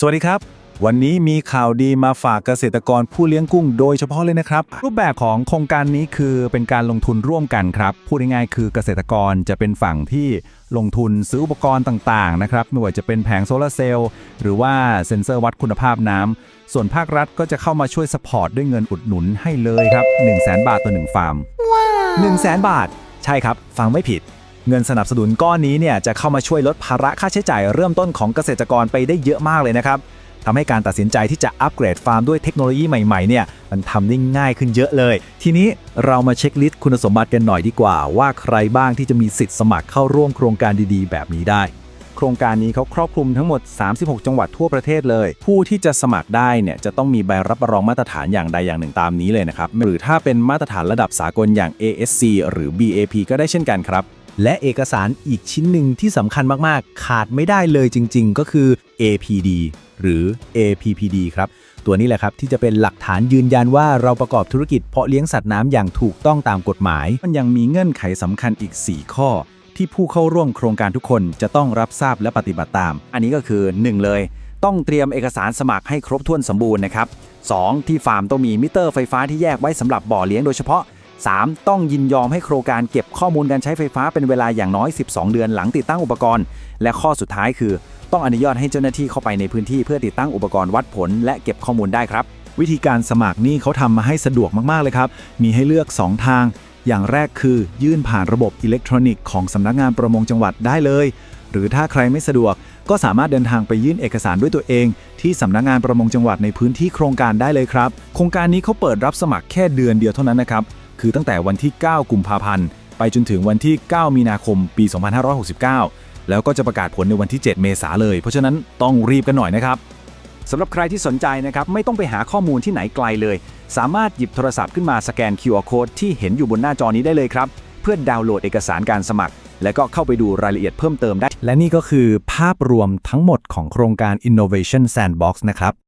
สวัสดีครับ วันนี้มีข่าวดีมาฝากเกษตรกรผู้เลี้ยงกุ้งโดยเฉพาะเลยนะครับ รูปแบบของโครงการนี้คือเป็นการลงทุนร่วมกันครับ พูดง่ายๆคือเกษตรกรจะเป็นฝั่งที่ลงทุนซื้ออุปกรณ์ต่างๆนะครับไม่ว่าจะเป็นแผงโซลาร์เซลล์หรือว่าเซ็นเซอร์วัดคุณภาพน้ำส่วนภาครัฐก็จะเข้ามาช่วยสปอร์ตด้วยเงินอุดหนุนให้เลยครับ 1 0 0 0 0แบาทต่อ1ฟาร์ม1 0 0 0 0แบาท ใช่ครับ ฟังไม่ผิด เงินสนับสนุนก้อนนี้เนี่ยจะเข้ามาช่วยลดภาระค่าใช้จ่ายเริ่มต้นของเกษตรกรไปได้เยอะมากเลยนะครับทำให้การตัดสินใจที่จะอัปเกรดฟาร์มด้วยเทคโนโลยีใหม่ๆเนี่ยมันทำได้ง่ายขึ้นเยอะเลย ทีนี้เรามาเช็คลิสต์คุณสมบัติกันหน่อยดีกว่า ว่าใครบ้างที่จะมีสิทธิ์สมัครเข้าร่วมโครงการดีๆ แบบนี้ได้ โครงการนี้เขาครอบคลุมทั้งหมด 36 จังหวัดทั่วประเทศเลย ผู้ที่จะสมัครได้เนี่ยจะต้องมีใบรับรองมาตรฐานอย่างใดอย่างหนึ่งตามนี้เลยนะครับหรือถ้าเป็นมาตรฐานระดับสากลอย่าง ASC หรือ BAP ก็ได้เช่นกันครับ และเอกสารอีกชิ้นหนึ่งที่สำคัญมาก ๆ ขาดไม่ได้เลยจริง ๆ ก็คือ APD หรือ APPD ครับ ตัวนี้แหละครับที่จะเป็นหลักฐานยืนยันว่าเราประกอบธุรกิจเพาะเลี้ยงสัตว์น้ำอย่างถูกต้องตามกฎหมาย มันยังมีเงื่อนไขสำคัญอีก 4 ข้อ ที่ผู้เข้าร่วมโครงการทุกคนจะต้องรับทราบและปฏิบัติตาม อันนี้ก็คือ 1 เลย ต้องเตรียมเอกสารสมัครให้ครบถ้วนสมบูรณ์นะครับ 2. ที่ฟาร์มต้องมีมิเตอร์ไฟฟ้าที่แยกไว้สำหรับบ่อเลี้ยงโดยเฉพาะ 3. ต้องยินยอมให้โครงการเก็บข้อมูลการใช้ไฟฟ้าเป็นเวลาอย่างน้อย 12 เดือนหลังติดตั้งอุปกรณ์ และข้อสุดท้ายคือ ต้องอนุญาตให้เจ้าหน้าที่เข้าไปในพื้นที่เพื่อติดตั้งอุปกรณ์วัดผล และเก็บข้อมูลได้ครับ วิธีการสมัครนี่เขาทำมาให้สะดวกมากๆเลยครับ มีให้เลือก 2 ทาง อย่างแรกคือ ยื่นผ่านระบบอิเล็กทรอนิกส์ของสำนักงานประมงจังหวัดได้เลย หรือถ้าใครไม่สะดวก ก็สามารถเดินทางไปยื่นเอกสารด้วยตัวเอง ที่สำนักงานประมงจังหวัดในพื้นที่โครงการได้เลยครับ โครงการนี้เขาเปิดรับสมัครแค่เดือนเดียวเท่านั้นนะครับ คือตั้งแต่วันที่ 9 กุมภาพันธ์ ไปจนถึงวันที่ 9 มีนาคม ปี 2569 แล้วก็จะประกาศผลในวันที่ 7 เมษาเลย เพราะฉะนั้นต้องรีบกันหน่อยนะครับสำหรับใครที่สนใจนะครับไม่ต้องไปหาข้อมูลที่ไหนไกลเลย สามารถหยิบโทรศัพท์ขึ้นมาสแกน QR Code ที่เห็นอยู่บนหน้าจอนี้ได้เลยครับ เพื่อดาวน์โหลดเอกสารการสมัคร และก็เข้าไปดูรายละเอียดเพิ่มเติมได้ และนี่ก็คือภาพรวมทั้งหมดของโครงการ Innovation Sandbox นะครับ